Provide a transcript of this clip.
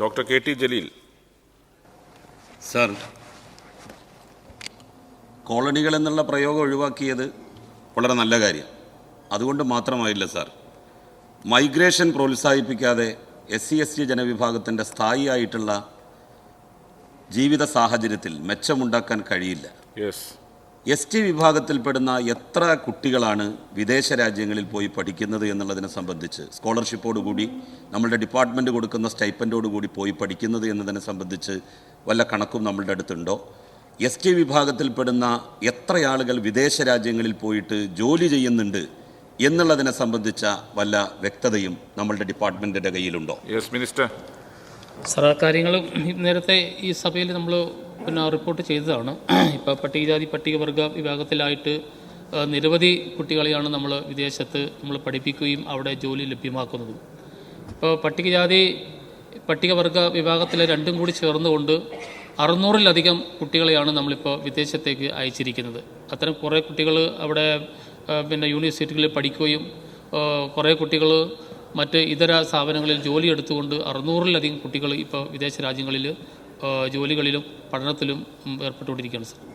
Doctor K T Jaleel. Sir കോളനികൾ എന്നുള്ള പ്രയോഗം ഒഴിവാക്കിയത് വളരെ നല്ല കാര്യം. അതുകൊണ്ട് മാത്രമായില്ല സാർ. മൈഗ്രേഷൻ പ്രോത്സാഹിപ്പിക്കാതെ എസ് സി എസ് ടി ജനവിഭാഗത്തിന്റെ സ്ഥായിയായിട്ടുള്ള ജീവിത സാഹചര്യത്തിൽ മെച്ചമുണ്ടാക്കാൻ കഴിയില്ല. യെസ് എസ് ടി വിഭാഗത്തിൽപ്പെടുന്ന എത്ര കുട്ടികളാണ് വിദേശ രാജ്യങ്ങളിൽ പോയി പഠിക്കുന്നത് എന്നുള്ളതിനെ സംബന്ധിച്ച് സ്കോളർഷിപ്പോടുകൂടി നമ്മളുടെ ഡിപ്പാർട്ട്മെന്റ് കൊടുക്കുന്ന സ്റ്റൈപ്പന്റോടുകൂടി പോയി പഠിക്കുന്നത് എന്നതിനെ സംബന്ധിച്ച് വല്ല കണക്കും നമ്മളുടെ അടുത്തുണ്ടോ? എസ് ടി വിഭാഗത്തിൽപ്പെടുന്ന എത്ര ആളുകൾ വിദേശ രാജ്യങ്ങളിൽ പോയിട്ട് ജോലി ചെയ്യുന്നുണ്ട് എന്നുള്ളതിനെ സംബന്ധിച്ച വല്ല വ്യക്തതയും നമ്മളുടെ ഡിപ്പാർട്ട്മെന്റിന്റെ കയ്യിലുണ്ടോ? യെസ് മിനിസ്റ്റർ സാർ ആ കാര്യങ്ങൾ നേരത്തെ ഈ സഭയിൽ നമ്മൾ പിന്നെ റിപ്പോർട്ട് ചെയ്തതാണ്. ഇപ്പോൾ പട്ടികജാതി പട്ടികവർഗ വിഭാഗത്തിലായിട്ട് നിരവധി കുട്ടികളെയാണ് നമ്മൾ വിദേശത്ത് നമ്മൾ പഠിപ്പിക്കുകയും അവിടെ ജോലി ലഭ്യമാക്കുന്നതും. ഇപ്പോൾ പട്ടികജാതി പട്ടികവർഗ വിഭാഗത്തിലെ രണ്ടും കൂടി ചേർന്നുകൊണ്ട് അറുന്നൂറിലധികം കുട്ടികളെയാണ് നമ്മളിപ്പോൾ വിദേശത്തേക്ക് അയച്ചിരിക്കുന്നത്. അത്തരം കുറേ കുട്ടികൾ അവിടെ പിന്നെ യൂണിവേഴ്സിറ്റികളിൽ പഠിക്കുകയും കുറേ കുട്ടികൾ മറ്റ് ഇതര സ്ഥാപനങ്ങളിൽ ജോലി എടുത്തുകൊണ്ട് അറുന്നൂറിലധികം കുട്ടികൾ ഇപ്പോൾ വിദേശ രാജ്യങ്ങളിൽ ജോലികളിലും പഠനത്തിലും ഏർപ്പെട്ടുകൊണ്ടിരിക്കുകയാണ് സർ.